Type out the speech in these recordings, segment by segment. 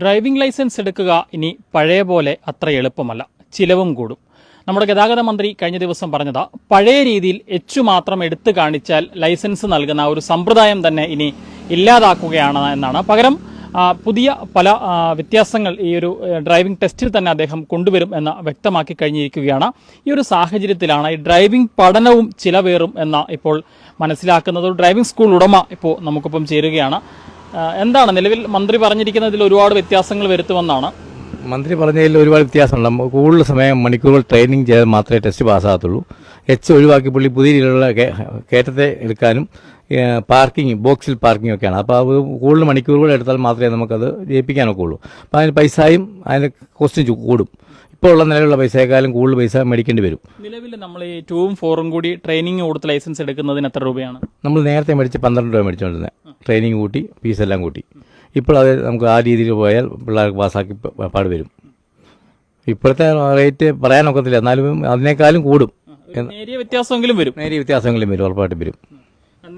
Driving licence എടുക്കുക ഇനി പഴയ പോലെ അത്ര എളുപ്പമല്ല. ചിലവും കൂടും. നമ്മുടെ ഗതാഗത മന്ത്രി കഴിഞ്ഞ ദിവസം പറഞ്ഞതാ പഴയ രീതിയിൽ എച്ച് മാത്രം എടുത്തു കാണിച്ചാൽ ലൈസൻസ് നൽകുന്ന ഒരു സമ്പ്രദായം തന്നെ ഇനി ഇല്ലാതാക്കുകയാണ് എന്നാണ്. പകരം പുതിയ പല വ്യത്യാസങ്ങൾ ഈ ഒരു ഡ്രൈവിംഗ് ടെസ്റ്റിൽ തന്നെ അദ്ദേഹം കൊണ്ടുവരും എന്ന് വ്യക്തമാക്കി കഴിഞ്ഞിരിക്കുകയാണ്. ഈ ഒരു സാഹചര്യത്തിലാണ് ഈ ഡ്രൈവിംഗ് പഠനവും ചിലവേറും എന്ന ഇപ്പോൾ മനസ്സിലാക്കുന്നത്. ഡ്രൈവിംഗ് സ്കൂൾ ഉടമ ഇപ്പോൾ നമുക്കിപ്പം ചേരുകയാണ്. എന്താണ് നിലവിൽ മന്ത്രി പറഞ്ഞിരിക്കുന്നതിൽ ഒരുപാട് വ്യത്യാസങ്ങൾ വരുത്തുമെന്നാണ്? മന്ത്രി പറഞ്ഞതിൽ ഒരുപാട് വ്യത്യാസമുണ്ട്. നമുക്ക് കൂടുതൽ സമയം മണിക്കൂറുകൾ ട്രെയിനിങ് ചെയ്താൽ മാത്രമേ ടെസ്റ്റ് പാസ്സാകത്തുള്ളൂ എച്ച് ഒഴിവാക്കി പുള്ളി പുതിയ രീതിയിലുള്ള കയറ്റത്തെ എടുക്കാനും പാർക്കിംഗ് ബോക്സിൽ പാർക്കിംഗ് ഒക്കെയാണ്. അപ്പോൾ അത് കൂടുതൽ മണിക്കൂറുകൾ എടുത്താൽ മാത്രമേ നമുക്കത് ജയിപ്പിക്കാനൊക്കെ ഉള്ളൂ അപ്പോൾ അതിന് പൈസയും അതിന് കോസ്റ്റും കൂടും. ഇപ്പോൾ ഉള്ള നിലവിലുള്ള പൈസയെക്കാളും കൂടുതൽ പൈസ മേടിക്കേണ്ടി വരും. നിലവിൽ നമ്മൾ ഈ ടൂവും ഫോറും കൂടി ട്രെയിനിങ് കൊടുത്ത് ലൈസൻസ് എടുക്കുന്നതിന് എത്ര രൂപയാണ്? നമ്മൾ നേരത്തെ മേടിച്ച് പന്ത്രണ്ട് രൂപ മേടിച്ചുകൊണ്ടിരുന്നത്. ട്രെയിനിങ് കൂട്ടി ഫീസെല്ലാം കൂട്ടി. ഇപ്പോൾ അത് നമുക്ക് ആ രീതിയിൽ പോയാൽ പിള്ളേർക്ക് പാസ്സാക്കി പാട് വരും. ഇപ്പോഴത്തെ റേറ്റ് പറയാനൊക്കത്തില്ല എന്നാലും അതിനേക്കാളും കൂടും. നേരിയ വ്യത്യാസമെങ്കിലും വരും. നേരിയ വ്യത്യാസമെങ്കിലും വരും ഉറപ്പായിട്ടും വരും.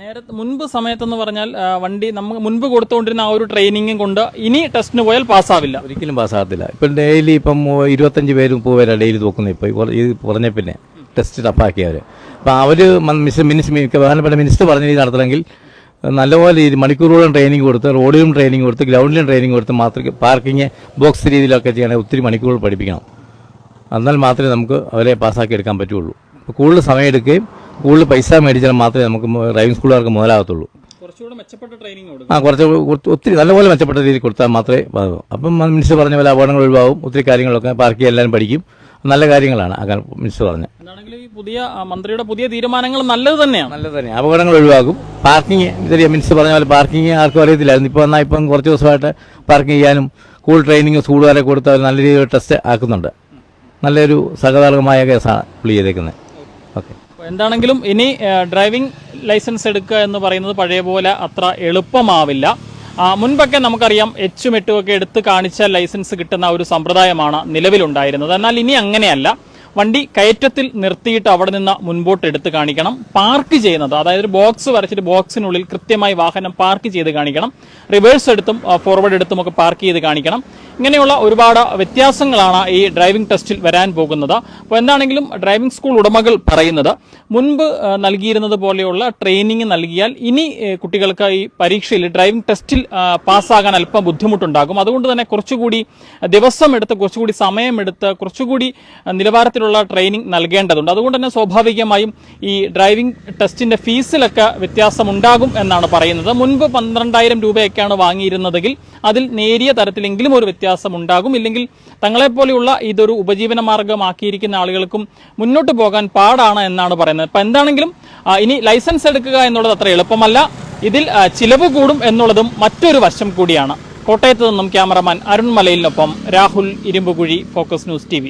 നേരത്തെ മുൻപ് സമയത്തെന്ന് പറഞ്ഞാൽ വണ്ടി നമുക്ക് മുൻപ് കൊടുത്തുകൊണ്ടിരുന്ന ആ ഒരു ട്രെയിനിങ്ങും കൊണ്ട് ഇനി ടെസ്റ്റിന് പോയാൽ പാസ്സാവില്ല. ഒരിക്കലും പാസ്സാകത്തില്ല. ഇപ്പം ഡെയിലി ഇപ്പം ഇരുപത്തഞ്ച് പേര് മുപ്പത് പേരാണ് ഡെയിലി നോക്കുന്നത് ഇപ്പോൾ. ഇത് പറഞ്ഞ പിന്നെ ടെസ്റ്റ് ടപ്പാക്കിയവർ അപ്പം അവർ മിനിസ് മിനിസ് പ്രധാനപ്പെട്ട മിനിസ്റ്റർ പറഞ്ഞ രീതി നടത്തണമെങ്കിൽ നല്ലപോലെ രീതി മണിക്കൂറുകളും ട്രെയിനിങ് കൊടുത്ത് റോഡിലും ട്രെയിനിങ് കൊടുത്ത് ഗ്രൗണ്ടിലും ട്രെയിനിങ് കൊടുത്ത് മാത്രമേ പാർക്കിങ് ബോക്സ് രീതിയിലൊക്കെ ചെയ്യണമെങ്കിൽ ഒത്തിരി മണിക്കൂറുകൾ പഠിപ്പിക്കണം. എന്നാൽ മാത്രമേ നമുക്ക് അവരെ പാസ്സാക്കി എടുക്കാൻ പറ്റുള്ളൂ. ഇപ്പോൾ കൂടുതൽ സമയം എടുക്കുകയും കൂടുതൽ പൈസ മേടിച്ചാൽ മാത്രമേ നമുക്ക് ഡ്രൈവിംഗ് സ്കൂളുകാർക്ക് മുതലാകത്തുള്ളൂ. ആ കുറച്ച് ഒത്തിരി നല്ലപോലെ മെച്ചപ്പെട്ട രീതിയിൽ കൊടുത്താൽ മാത്രമേ അപ്പം മിനിസ്റ്റർ പറഞ്ഞ പോലെ അപകടങ്ങൾ ഒഴിവാകും ഒത്തിരി കാര്യങ്ങളൊക്കെ പാർക്ക് എല്ലാവരും പഠിക്കും. നല്ല കാര്യങ്ങളാണ് കാര്യം മിനിസ്റ്റർ പറഞ്ഞ ഈ പുതിയ മന്ത്രിയുടെ പുതിയ തീരുമാനങ്ങൾ നല്ലത് തന്നെയാണ്. നല്ലത് തന്നെ അപകടങ്ങൾ ഒഴിവാക്കും. പാർക്കിംഗ് ചെറിയ മിനിസ്റ്റർ പറഞ്ഞ പോലെ പാർക്കിംഗ് ആർക്കും അറിയത്തില്ലായിരുന്നു. ഇപ്പോൾ എന്നാൽ ഇപ്പം കുറച്ച് ദിവസമായിട്ട് പാർക്കിംഗ് ചെയ്യാനും സ്കൂൾ ട്രെയിനിങ് സ്കൂളുകാരെ കൊടുത്ത് അവർ നല്ല രീതിയിൽ ടെസ്റ്റ് ആക്കുന്നുണ്ട്. നല്ലൊരു സഹതാപകമായ കേസാണ് പുള്ളി ചെയ്തേക്കുന്നത്. ഓക്കെ. എന്താണെങ്കിലും ഇനി ഡ്രൈവിംഗ് ലൈസൻസ് എടുക്കുക എന്ന് പറയുന്നത് പഴയ പോലെ അത്ര എളുപ്പമാവില്ല. മുൻപൊക്കെ നമുക്കറിയാം എച്ചും എട്ടും ഒക്കെ എടുത്ത് കാണിച്ച ലൈസൻസ് കിട്ടുന്ന ഒരു സമ്പ്രദായമാണ് നിലവിലുണ്ടായിരുന്നത്. എന്നാൽ ഇനി അങ്ങനെയല്ല. വണ്ടി കയറ്റത്തിൽ നിർത്തിയിട്ട് അവിടെ നിന്ന് മുൻപോട്ട് എടുത്ത് കാണിക്കണം. പാർക്ക് ചെയ്യുന്നത് അതായത് ഒരു ബോക്സ് വരച്ചിട്ട് ബോക്സിനുള്ളിൽ കൃത്യമായി വാഹനം പാർക്ക് ചെയ്ത് കാണിക്കണം. റിവേഴ്സ് എടുത്തും ഫോർവേഡ് എടുത്തും ഒക്കെ പാർക്ക് ചെയ്ത് കാണിക്കണം. ഇങ്ങനെയുള്ള ഒരുപാട് വ്യത്യാസങ്ങളാണ് ഈ ഡ്രൈവിംഗ് ടെസ്റ്റിൽ വരാൻ പോകുന്നത്. അപ്പോൾ എന്താണെങ്കിലും ഡ്രൈവിംഗ് സ്കൂൾ ഉടമകൾ പറയുന്നത് മുൻപ് നൽകിയിരുന്നത് പോലെയുള്ള ട്രെയിനിങ് നൽകിയാൽ ഇനി കുട്ടികൾക്ക് ഈ പരീക്ഷയിൽ ഡ്രൈവിംഗ് ടെസ്റ്റിൽ പാസ്സാകാൻ അല്പം ബുദ്ധിമുട്ടുണ്ടാകും. അതുകൊണ്ട് തന്നെ കുറച്ചുകൂടി ദിവസം എടുത്ത് കുറച്ചുകൂടി സമയമെടുത്ത് കുറച്ചുകൂടി ആ, നിലവാരത്തിലുള്ള ട്രെയിനിങ് നൽകേണ്ടതുണ്ട്. അതുകൊണ്ട് തന്നെ സ്വാഭാവികമായും ഈ ഡ്രൈവിംഗ് ടെസ്റ്റിന്റെ ഫീസിലൊക്കെ വ്യത്യാസമുണ്ടാകും എന്നാണ് പറയുന്നത്. മുൻപ് പന്ത്രണ്ടായിരം രൂപയൊക്കെയാണ് വാങ്ങിയിരുന്നതെങ്കിൽ അതിൽ നേരിയ തരത്തിലെങ്കിലും ഒരു വ്യത്യാസം ഉണ്ടാകും ഇല്ലെങ്കിൽ തങ്ങളെപ്പോലെയുള്ള ഇതൊരു ഉപജീവന മാർഗമാക്കിയിരിക്കുന്ന ആളുകൾക്കും മുന്നോട്ട് പോകാൻ പാടാണ് എന്നാണ് പറയുന്നത്. അപ്പം എന്താണെങ്കിലും ഇനി ലൈസൻസ് എടുക്കുക എന്നുള്ളത് അത്ര എളുപ്പമല്ല. ഇതിൽ ചിലവ് കൂടും എന്നുള്ളതും മറ്റൊരു വശം കൂടിയാണ്. കോട്ടയത്ത് നിന്നും cameraman Arun മലയിലിനൊപ്പം Rahul Irumbukuzhi focus news T